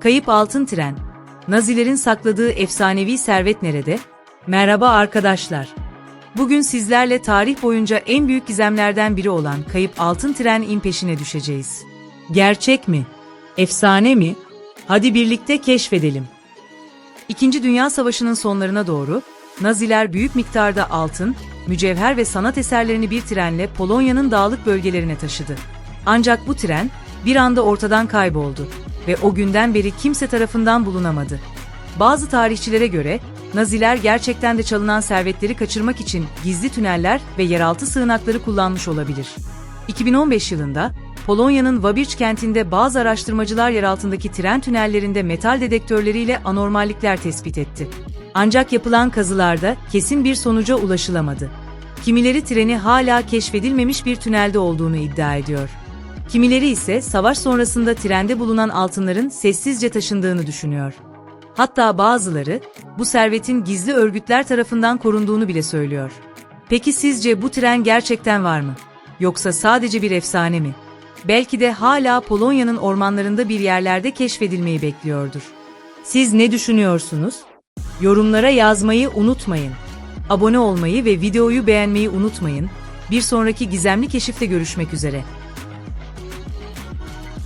Kayıp altın tren. Nazilerin sakladığı efsanevi servet nerede? Merhaba arkadaşlar. Bugün sizlerle tarih boyunca en büyük gizemlerden biri olan kayıp altın tren in peşine düşeceğiz. Gerçek mi? Efsane mi? Hadi birlikte keşfedelim. İkinci Dünya Savaşı'nın sonlarına doğru Naziler büyük miktarda altın, mücevher ve sanat eserlerini bir trenle Polonya'nın dağlık bölgelerine taşıdı. Ancak bu tren bir anda ortadan kayboldu ve o günden beri kimse tarafından bulunamadı. Bazı tarihçilere göre Naziler gerçekten de çalınan servetleri kaçırmak için gizli tüneller ve yeraltı sığınakları kullanmış olabilir. 2015 yılında Polonya'nın Wabirch kentinde bazı araştırmacılar yeraltındaki tren tünellerinde metal dedektörleriyle anormallikler tespit etti. Ancak yapılan kazılarda kesin bir sonuca ulaşılamadı. Kimileri treni hala keşfedilmemiş bir tünelde olduğunu iddia ediyor. Kimileri ise savaş sonrasında trende bulunan altınların sessizce taşındığını düşünüyor. Hatta bazıları bu servetin gizli örgütler tarafından korunduğunu bile söylüyor. Peki sizce bu tren gerçekten var mı? Yoksa sadece bir efsane mi? Belki de hala Polonya'nın ormanlarında bir yerlerde keşfedilmeyi bekliyordur. Siz ne düşünüyorsunuz? Yorumlara yazmayı unutmayın. Abone olmayı ve videoyu beğenmeyi unutmayın. Bir sonraki gizemli keşifte görüşmek üzere.